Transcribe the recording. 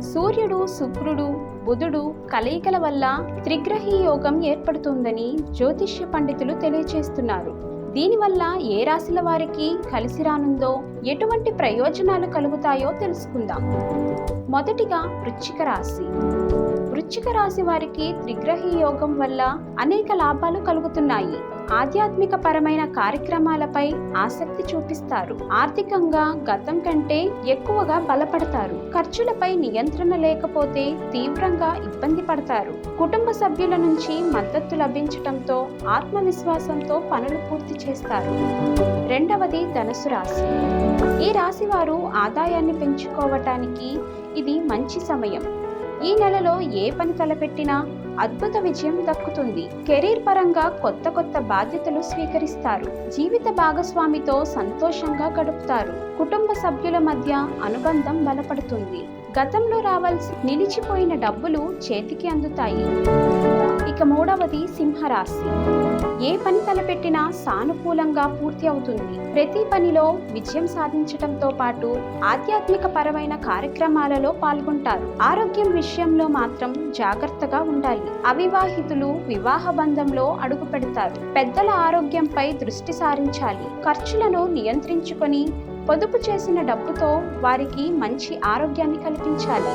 సూర్యుడు శుక్రుడు బుధుడు కలయికల వల్ల త్రిగ్రహీ యోగం ఏర్పడుతుందని జ్యోతిష్య పండితులు తెలియచేస్తున్నారు. దీనివల్ల ఏ రాశుల వారికి కలిసి రానుందో ఎటువంటి ప్రయోజనాలు కలుగుతాయో తెలుసుకుందాం. మొదటిగా వృచ్చిక రాశి. వృశ్చిక రాశి వారికి త్రిగ్రహి యోగం వల్ల అనేక లాభాలు కలుగుతున్నాయి. ఆధ్యాత్మిక పరమైన కార్యక్రమాలపై ఆసక్తి చూపిస్తారు. ఆర్థికంగా గతం కంటే ఎక్కువగా బలపడతారు. ఖర్చులపై నియంత్రణ లేకపోతే తీవ్రంగా ఇబ్బంది పడతారు. కుటుంబ సభ్యుల నుంచి మద్దతు లభించటంతో ఆత్మవిశ్వాసంతో పనులు పూర్తి చేస్తారు. రెండవది ధనుసు రాశి. ఈ రాశి వారు ఆదాయాన్ని పెంచుకోవటానికి ఇది మంచి సమయం. ఈ నెలలో ఏ పని తలపెట్టినా అద్భుత విజయం దక్కుతుంది. కెరీర్ పరంగా కొత్త కొత్త బాధ్యతలు స్వీకరిస్తారు. జీవిత భాగస్వామితో సంతోషంగా గడుపుతారు. కుటుంబ సభ్యుల మధ్య అనుబంధం బలపడుతుంది. గతంలో రావాల్సి నిలిచిపోయిన డబ్బులు చేతికి అందుతాయి. ఇక మూడవది సింహరాశి. ఏ పని తలపెట్టినా సానుకూలంగా పూర్తి అవుతుంది. ప్రతి పనిలో విజయం సాధించడంతో పాటు ఆధ్యాత్మిక పరమైన కార్యక్రమాలలో పాల్గొంటారు. ఆరోగ్యం విషయంలో మాత్రం జాగ్రత్తగా ఉండాలి. అవివాహితులు వివాహ బంధంలో అడుగు పెడతారు. పెద్దల ఆరోగ్యంపై దృష్టి సారించాలి. ఖర్చులను నియంత్రించుకొని పొదుపు చేసిన డబ్బుతో వారికి మంచి ఆరోగ్యాన్ని కల్పించాలి.